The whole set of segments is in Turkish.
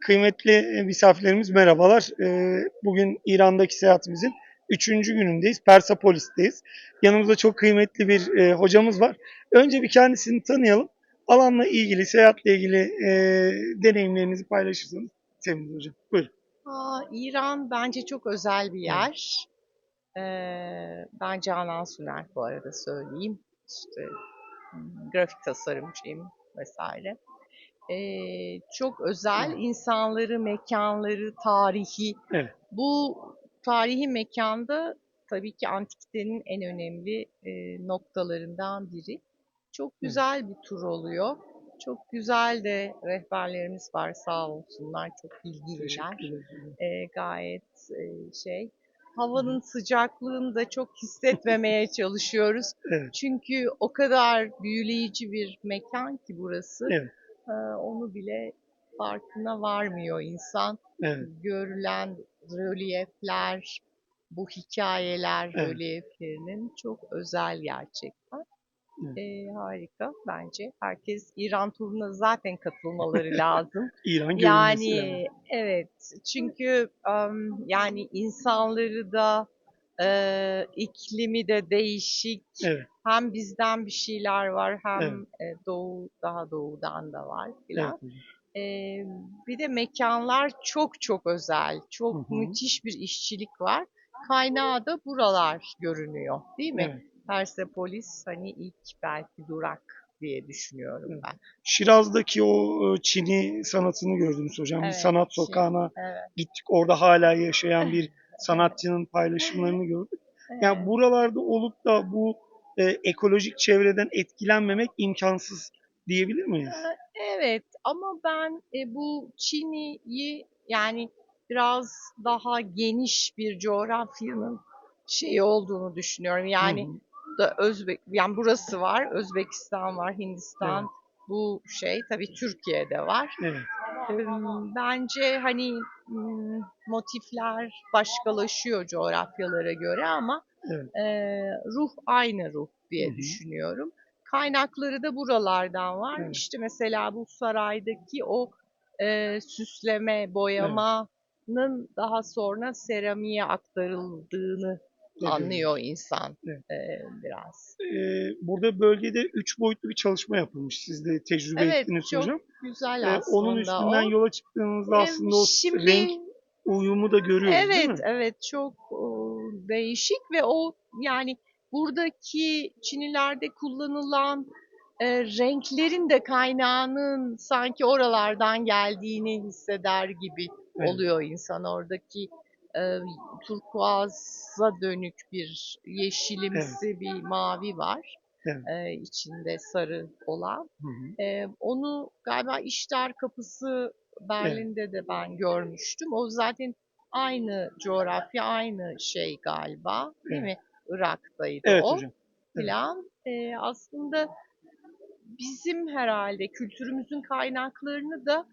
Kıymetli e, misafirlerimiz merhabalar. Ee, Bugün İran'daki seyahatimizin üçüncü günündeyiz. Persepolis'teyiz. Yanımızda çok kıymetli bir e, hocamız var. Önce bir kendisini tanıyalım. Alanla ilgili, seyahatle ilgili e, deneyimlerinizi paylaşırsanız seviniriz hocam. Buyurun. Aa, İran bence çok özel bir yer. Ee, ben Canan Suner bu arada söyleyeyim. İşte hmm, grafik tasarımcıyım vesaire. Ee, çok özel insanları, mekanları, tarihi. Evet. Bu tarihi mekanda tabii ki antikitenin en önemli e, noktalarından biri. Çok güzel bir tur oluyor. Çok güzel de rehberlerimiz var sağ olsunlar. Çok bilgililer e, gayet e, şey. Havanın sıcaklığını da çok hissetmemeye çalışıyoruz. Evet. Çünkü o kadar büyüleyici bir mekan ki burası. Evet. E, onu bile farkına varmıyor insan. Evet. Görülen rölyefler, bu hikayeler Evet. rölyeflerinin çok özel gerçekten. Evet. E, harika bence. Herkes İran turuna zaten katılmaları lazım. İran Yani yani. evet çünkü em, yani insanları da e, iklimi de değişik. Evet. Hem bizden bir şeyler var hem Evet. e, doğu daha doğudan da var Evet. filan. hocam. E, bir de mekanlar çok çok özel. Çok Hı hı. müthiş bir işçilik var. Kaynağı da buralar görünüyor değil mi? Evet. Persepolis hani ilk belki durak diye düşünüyorum Evet. ben. Şiraz'daki o e, Çin'i sanatını gördünüz hocam. Bir Evet, sanat Çin. sokağına Evet. gittik. Orada hala yaşayan bir sanatçının paylaşımlarını gördük. Yani buralarda olup da bu e, ekolojik çevreden etkilenmemek imkansız diyebilir miyiz? Evet ama ben e, bu Çin'i yani biraz daha geniş bir coğrafyanın şey olduğunu düşünüyorum. Yani Hı hı. da Özbek yani burası var, Özbekistan var, Hindistan. Evet. Bu şey tabii Türkiye'de var. Evet. Bence hani m, motifler başkalaşıyor coğrafyalara göre ama Evet. e, ruh aynı ruh diye Hı hı. düşünüyorum. Kaynakları da buralardan var. Evet. İşte mesela bu saraydaki o e, süsleme, boyamanın daha sonra seramiğe aktarıldığını Evet. Anlıyor insan Evet. e, biraz. E, burada bölgede üç boyutlu bir çalışma yapılmış. Siz de tecrübe Evet, ettiniz çok hocam. güzel E, aslında onun üstünden o. yola çıktığınızda aslında o şimdi- renk uyumu da görüyoruz değil mi? Evet, evet çok e, değişik ve o yani buradaki Çinilerde kullanılan e, renklerin de kaynağının sanki oralardan geldiğini hisseder gibi Evet. oluyor insan oradaki e, turkuaza dönük bir yeşilimsi bir mavi var Evet. e, içinde sarı olan. Hı hı. Ee, onu galiba İştar Kapısı Berlin'de de ben görmüştüm. O zaten aynı coğrafya, aynı şey galiba değil Evet. mi? Irak'taydı Evet o hocam. Evet. filan. Ee, aslında bizim herhalde kültürümüzün kaynaklarını da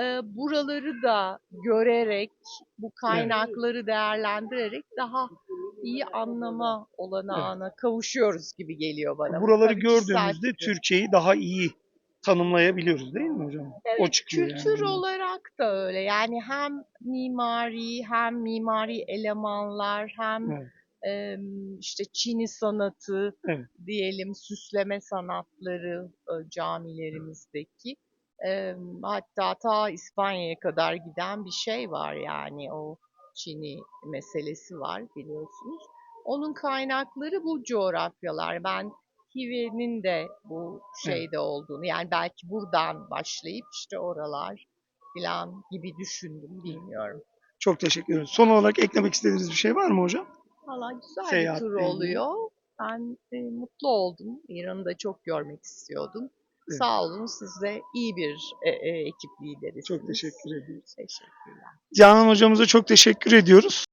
e, buraları da görerek, bu kaynakları değerlendirerek daha iyi anlama olanağına kavuşuyoruz gibi geliyor bana. Bu Buraları tabii gördüğümüzde. Türkiye'yi daha iyi tanımlayabiliyoruz değil mi hocam? Evet, o çıkıyor kültür yani. olarak da öyle. Yani hem mimari hem mimari elemanlar hem Evet. em, işte Çini sanatı Evet. diyelim süsleme sanatları e, camilerimizdeki Em, hatta ta İspanya'ya kadar giden bir şey var yani o Çini meselesi var biliyorsunuz. Onun kaynakları bu coğrafyalar. Ben Hive'nin de bu şeyde olduğunu yani belki buradan başlayıp işte oralar falan gibi düşündüm bilmiyorum. Çok teşekkür ederim. Son olarak eklemek istediğiniz bir şey var mı hocam? Valla güzel Seyahatle bir tur oluyor. Ben e, mutlu oldum. İran'ı da çok görmek istiyordum. Evet. Sağ olun siz de iyi bir e, e, ekip liderisiniz. Çok teşekkür ediyoruz. Teşekkürler. Canan hocamıza çok teşekkür ediyoruz.